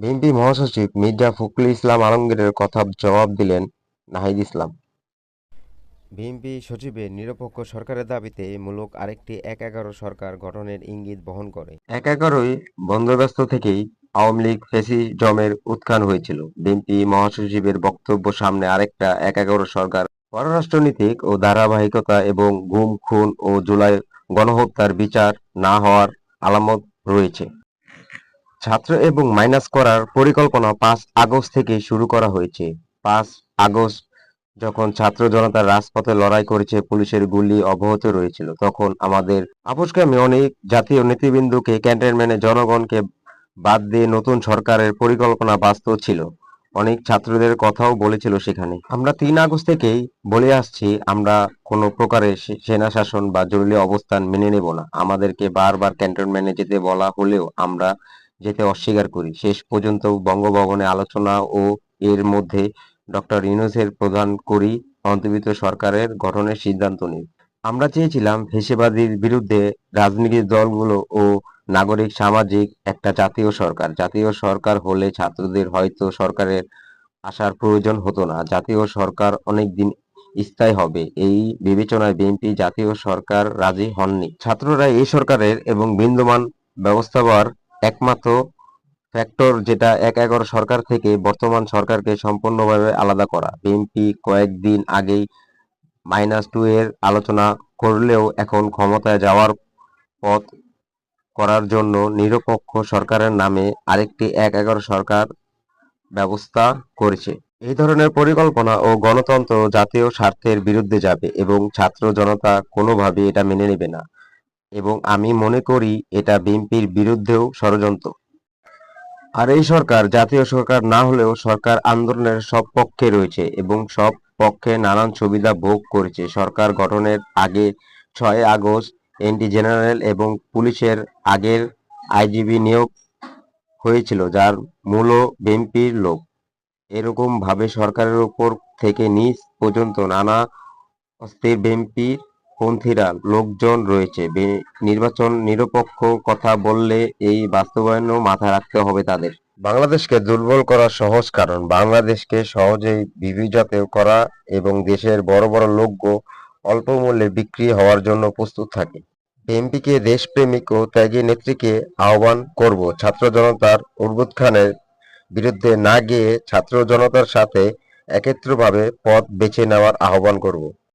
BNP মহাসচিব মির্জা ফখরুল ইসলাম আলমগীরের কথা জবাব দিলেন নাহিদ ইসলাম। বিএনপি সচিবের নিরপেক্ষ সরকারের দাবিতে মূলক আরেকটি এক এগারো সরকার গঠনের ইঙ্গিত বহন করে। এক এগারোই বন্দোবস্ত থেকেই আওয়ামী লীগ ফ্যাসিজমের উত্থান হয়েছিল। বিএনপি মহাসচিবের বক্তব্য সামনে আরেকটা এক এগারো সরকার পররাষ্ট্রনীতিক ও ধারাবাহিকতা এবং গুম খুন ও জুলাই গণহত্যার বিচার না হওয়ার আলামত রয়েছে। ছাত্র এবং মাইনাস করার পরিকল্পনা পাঁচ আগস্ট থেকে শুরু করা হয়েছে। পাঁচ আগস্ট যখন ছাত্র জনতা রাজপথে লড়াই করেছে, পুলিশের গুলি অব্যাহত রয়েছিল, তখন আমাদের আপোষকামী অনেক জাতীয় নেতৃবৃন্দকে, ক্যান্টনমেন্টে জনগণকে বাদ দিয়ে নতুন সরকারের পরিকল্পনা বাস্তব ছিল। অনেক ছাত্রদের কথাও বলেছিল সেখানে। আমরা তিন আগস্ট থেকেই বলে আসছি, আমরা কোনো প্রকারের সেনা শাসন বা জরুরি অবস্থান মেনে নেব না। আমাদেরকে বারবার ক্যান্টনমেন্টে যেতে বলা হলেও আমরা যেতে অস্বীকার করি। শেষ পর্যন্ত বঙ্গভবনে আলোচনা ও এর মধ্যে ডক্টর ইউনূসের প্রধান করি অন্তর্ভুক্ত সরকারের গঠনের সিদ্ধান্ত নিই আমরা চেয়েছিলাম ফেসিবাদীর বিরুদ্ধে রাজনৈতিক দলগুলো ও নাগরিক সামাজিক একটা জাতীয় সরকার। জাতীয় সরকার হলে ছাত্রদের হয়তো সরকারের আসার প্রয়োজন হতো না। জাতীয় সরকার অনেক দিন স্থায়ী হবে। এই বিবেচনায় বিএনপি জাতীয় সরকার রাজি হননি। ছাত্ররা এই সরকারের এবং বিন্দমান ব্যবস্থাবার একমাত্র ফ্যাক্টর যেটা এক এগারো সরকার থেকে বর্তমান সরকারকে সম্পূর্ণভাবে আলাদা করা। বিএনপি কয়েকদিন আগেই মাইনাস টু এর আলোচনা করলেও এখন ক্ষমতায় যাওয়ার পথ করার জন্য নিরপেক্ষ সরকারের নামে আরেকটি এক এগারো সরকার ব্যবস্থা করেছে। এই ধরনের পরিকল্পনা ও গণতন্ত্র জাতীয় স্বার্থের বিরুদ্ধে যাবে এবং ছাত্র জনতা কোনোভাবে এটা মেনে নেবে না। এবং আমি মনে করি এটা বিএনপির বিরুদ্ধেও ষড়যন্ত্র। আর এই সরকার, জাতীয় সরকার না হলেও সরকার আন্দোলনের সব পক্ষে রয়েছে এবং সব পক্ষে নানান সুবিধা ভোগ করেছে। সরকার গঠনের আগে ছয় আগস্ট এনটি জেনারেল এবং পুলিশের আগের আইজিবি নিয়োগ হয়েছিল, যার মূল বিএনপির লোক। এরকম ভাবে সরকারের উপর থেকে নিচ পর্যন্ত নানা অস্থির বিএনপির পন্থীরা লোকজন রয়েছে। নির্বাচন নিরপেক্ষ কথা বললে এই বাস্তবায়নও মাথায় রাখতে হবে তাদের। বাংলাদেশকে দুর্বল করা সহজ কারণ বাংলাদেশকে সহজেই বিবিজাত করা এবং দেশের বড় বড় লোকগো অল্প মূল্যে বিক্রি হওয়ার জন্য প্রস্তুত থাকে। বিএনপিকে দেশপ্রেমিক ও ত্যাগী নেত্রীকে আহ্বান করব। ছাত্র জনতার উর্বুদ খানের বিরুদ্ধে না গিয়ে ছাত্র জনতার সাথে একত্রভাবে পথ বেছে নেওয়ার আহ্বান করব।